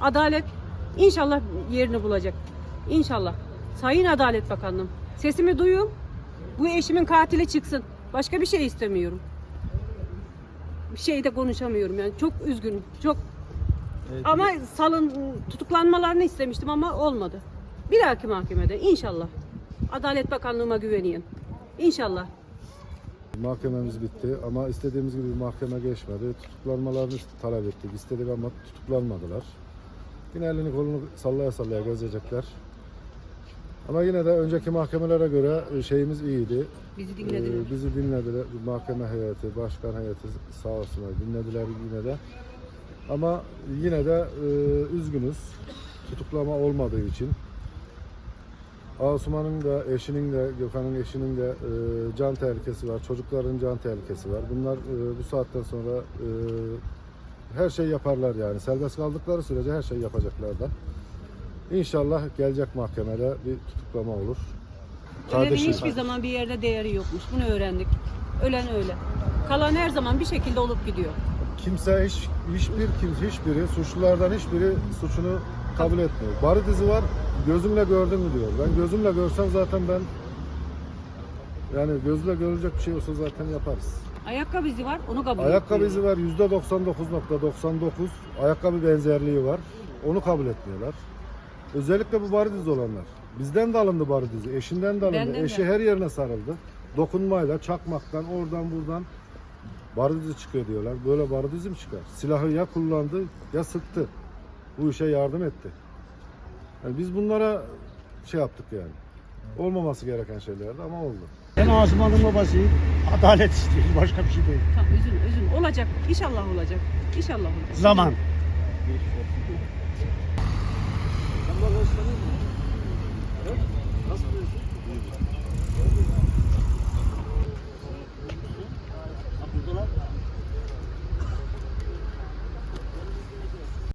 Adalet inşallah yerini bulacak. İnşallah. Sayın Adalet Bakanlığım. Sesimi duyun. Bu eşimin katili çıksın. Başka bir şey istemiyorum. Bir şey de konuşamıyorum yani. Çok üzgünüm. Çok ama salın tutuklanmalarını istemiştim ama olmadı. Bir dahaki mahkemede inşallah. Adalet Bakanlığıma güveniyorum. İnşallah. Mahkememiz bitti ama istediğimiz gibi mahkeme geçmedi. Tutuklanmalarını talep ettik, istedik ama tutuklanmadılar. Yine elini kolunu sallaya sallaya gezecekler. Ama yine de önceki mahkemelere göre e, şeyimiz iyiydi. Bizi Ee, dinlediler. bizi dinlediler. Mahkeme heyeti, başkan heyeti sağ olsunlar dinlediler yine de. Ama yine de e, üzgünüz. Tutuklama olmadığı için. Asuman'ın da eşinin de Gökhan'ın eşinin de e, can tehlikesi var. Çocukların can tehlikesi var. Bunlar e, bu saatten sonra e, her şey yaparlar yani. Serbest kaldıkları sürece her şey yapacaklar da. İnşallah gelecek mahkemede bir tutuklama olur. Ölenin hiçbir zaman bir yerde değeri yokmuş. Bunu öğrendik. Ölen öyle. Kalan her zaman bir şekilde olup gidiyor. kimse hiç hiçbir kim hiçbiri suçlulardan hiçbiri suçunu kabul etmiyor. Bari dizi var gözümle gördün mü diyor. Ben gözümle görsem zaten ben yani gözle görülecek bir şey olsa zaten yaparız. Ayakkabı izi var, onu kabul Ayakkabı etmiyor. izi var %99.99 ayakkabı benzerliği var. Onu kabul etmiyorlar. Özellikle bu bari dizi olanlar. Bizden de alındı bari dizi. Eşinden de alındı. Benden de. Eşi her yerine sarıldı. Dokunmayla, çakmaktan, oradan buradan bari dizi çıkıyor diyorlar. Böyle bari dizi mi çıkar? Silahı ya kullandı ya sıktı bu işe yardım etti. Yani biz bunlara şey yaptık yani. Olmaması gereken şeylerdi ama oldu. Ben Asuman'ın babasıyım. Adalet istiyoruz. Başka bir şey değil. Tamam üzül üzül. Olacak. İnşallah olacak. İnşallah olacak. Zaman. Nasıl